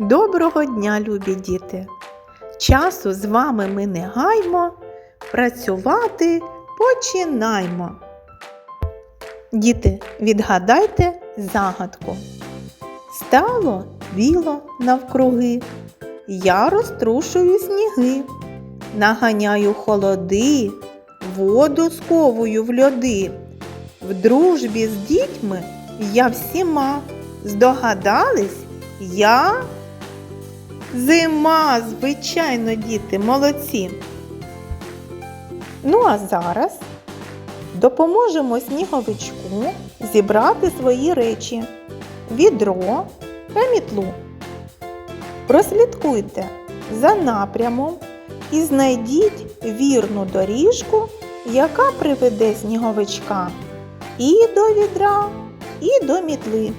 Доброго дня, любі діти! Часу з вами ми не гаймо, працювати починаймо. Діти, відгадайте загадку. Стало біло навкруги, я розтрушую сніги, наганяю холоди, воду сковую в льоди. В дружбі з дітьми я всіма здогадались, я зима, звичайно, діти, молодці. Ну а зараз допоможемо сніговичку зібрати свої речі, відро та мітлу. Прослідкуйте за напрямом і знайдіть вірну доріжку, яка приведе сніговичка і до відра, і до мітли.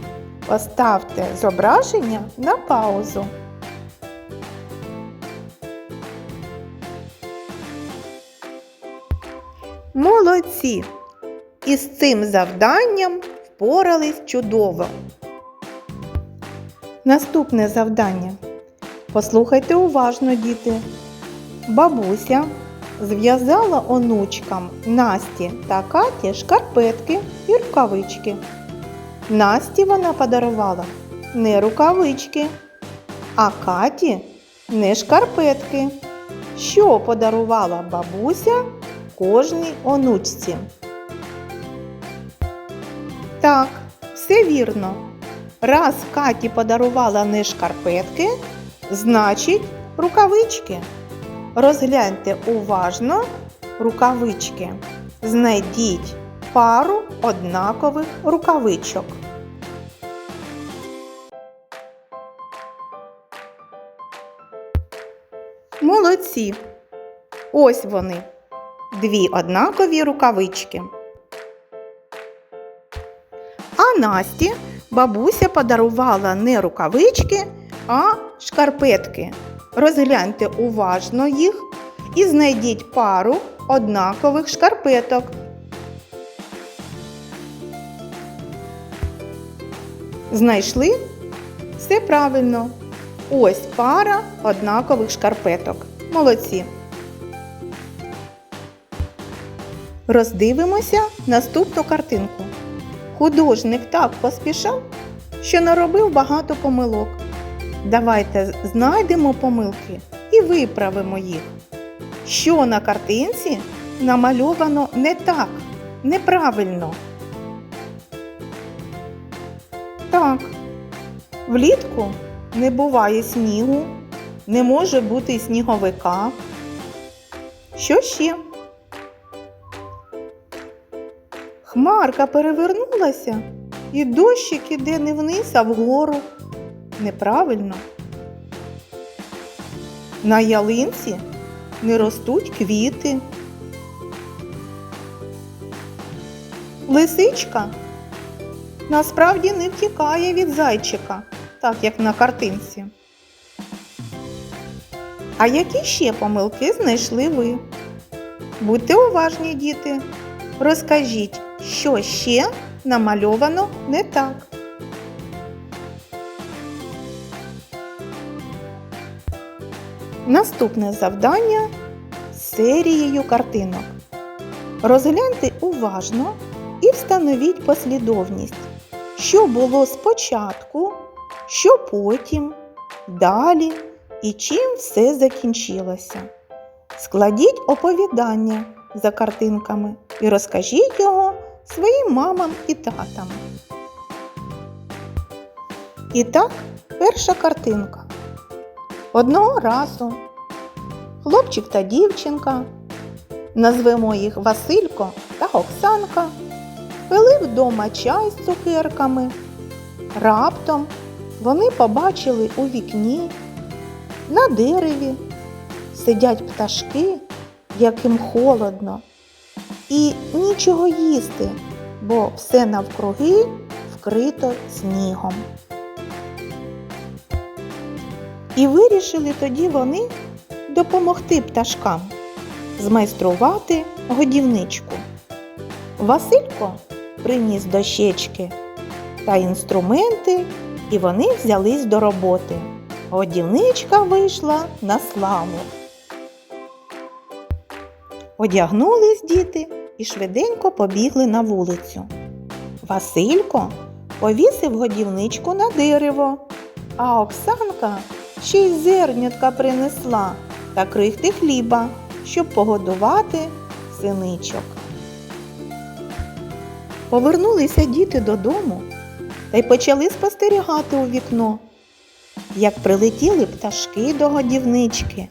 Поставте зображення на паузу. Молодці! Із цим завданням впорались чудово. Наступне завдання. Послухайте уважно, діти. Бабуся зв'язала онучкам Насті та Каті шкарпетки і рукавички. Насті вона подарувала не рукавички, а Каті не шкарпетки. Що подарувала бабуся кожній онучці? Так, все вірно. Раз Каті подарувала не шкарпетки, значить рукавички. Розгляньте уважно рукавички. Знайдіть пару однакових рукавичок. Молодці. Ось вони. Дві однакові рукавички. А Насті бабуся подарувала не рукавички, а шкарпетки. Розгляньте уважно їх і знайдіть пару однакових шкарпеток. Знайшли? Все правильно. Ось пара однакових шкарпеток. Молодці. Роздивимося наступну картинку. Художник так поспішав, що наробив багато помилок. Давайте знайдемо помилки і виправимо їх. Що на картинці намальовано не так, неправильно. Так, влітку не буває снігу, не може бути сніговика. Що ще? Хмарка перевернулася, і дощик іде не вниз, а вгору. Неправильно. На ялинці не ростуть квіти. Лисичка насправді не втікає від зайчика, так як на картинці. А які ще помилки знайшли ви? Будьте уважні, діти. Розкажіть, що ще намальовано не так. Наступне завдання з серією картинок. Розгляньте уважно і встановіть послідовність, що було спочатку, що потім, далі і чим все закінчилося. Складіть оповідання за картинками і розкажіть його своїм мамам і татам. І так, перша картинка. Одного разу хлопчик та дівчинка, назвемо їх Василько та Оксанка, пили вдома чай з цукерками. Раптом вони побачили у вікні на дереві сидять пташки, яким холодно, і нічого їсти, бо все навкруги вкрито снігом. І вирішили тоді вони допомогти пташкам змайструвати годівничку. Василько приніс дощечки та інструменти, і вони взялись до роботи. Годівничка вийшла на славу. Одягнулись діти і швиденько побігли на вулицю. Василько повісив годівничку на дерево, а Оксанка ще й зернятка принесла та крихти хліба, щоб погодувати синичок. Повернулися діти додому та й почали спостерігати у вікно, як прилетіли пташки до годівнички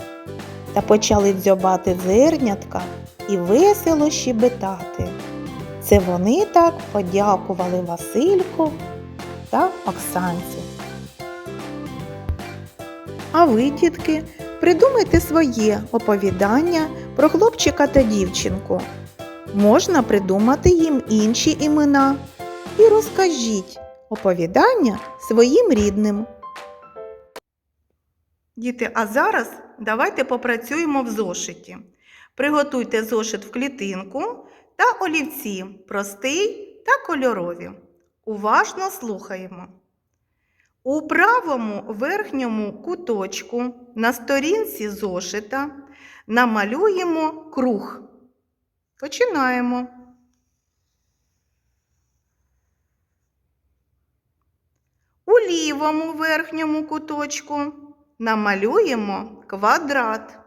та почали дзьобати зернятка і весело щебетати. Це вони так подякували Васильку та Оксанці. А ви, дітки, придумайте своє оповідання про хлопчика та дівчинку. Можна придумати їм інші імена і розкажіть оповідання своїм рідним. Діти, а зараз давайте попрацюємо в зошиті. Приготуйте зошит в клітинку та олівці простий та кольорові. Уважно слухаємо. У правому верхньому куточку на сторінці зошита намалюємо круг. Починаємо. У лівому верхньому куточку намалюємо квадрат.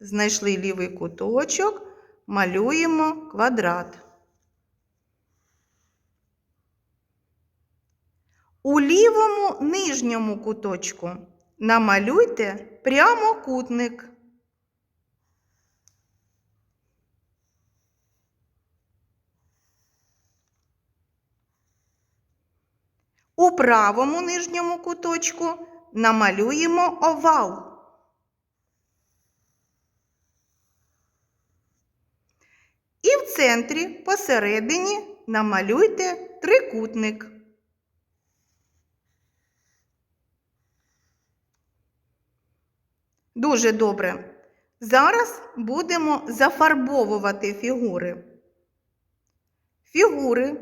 Знайшли лівий куточок, малюємо квадрат. У лівому нижньому куточку намалюйте прямокутник. У правому нижньому куточку намалюємо овал. І в центрі посередині намалюйте трикутник. Дуже добре. Зараз будемо зафарбовувати фігури. Фігури,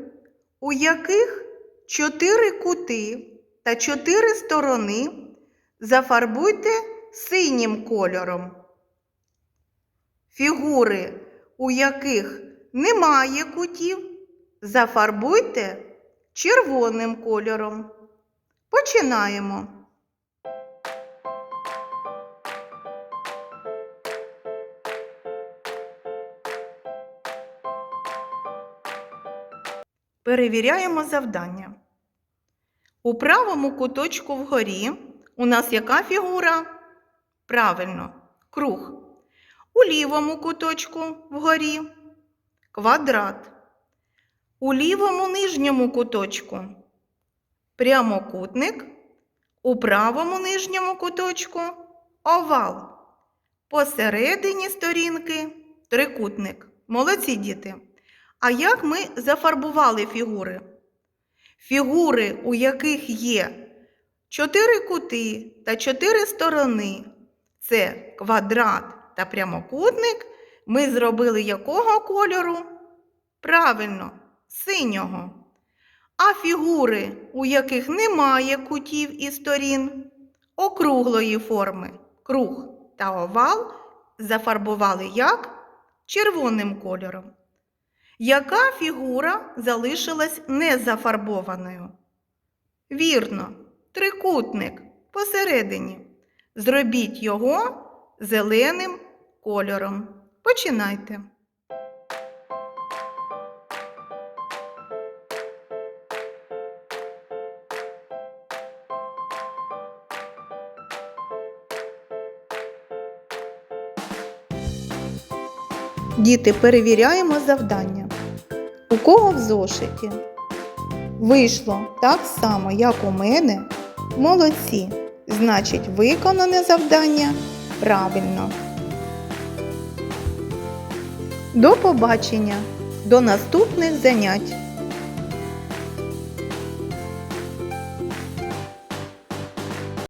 у яких чотири кути та чотири сторони, зафарбуйте синім кольором. Фігури, у яких немає кутів, зафарбуйте червоним кольором. Починаємо. Перевіряємо завдання. У правому куточку вгорі у нас яка фігура? Правильно, круг. У лівому куточку вгорі квадрат. У лівому нижньому куточку прямокутник. У правому нижньому куточку овал. Посередині сторінки трикутник. Молодці діти. А як ми зафарбували фігури? Фігури, у яких є чотири кути та чотири сторони, це квадрат та прямокутник, ми зробили якого кольору? Правильно, синього. А фігури, у яких немає кутів і сторін, округлої форми, круг та овал, зафарбували як червоним кольором. Яка фігура залишилась незафарбованою? Вірно, трикутник посередині. Зробіть його зеленим кольором. Починайте. Діти, перевіряємо завдання. У кого в зошиті? Вийшло так само, як у мене. Молодці. Значить, виконане завдання правильно. До побачення. До наступних занять.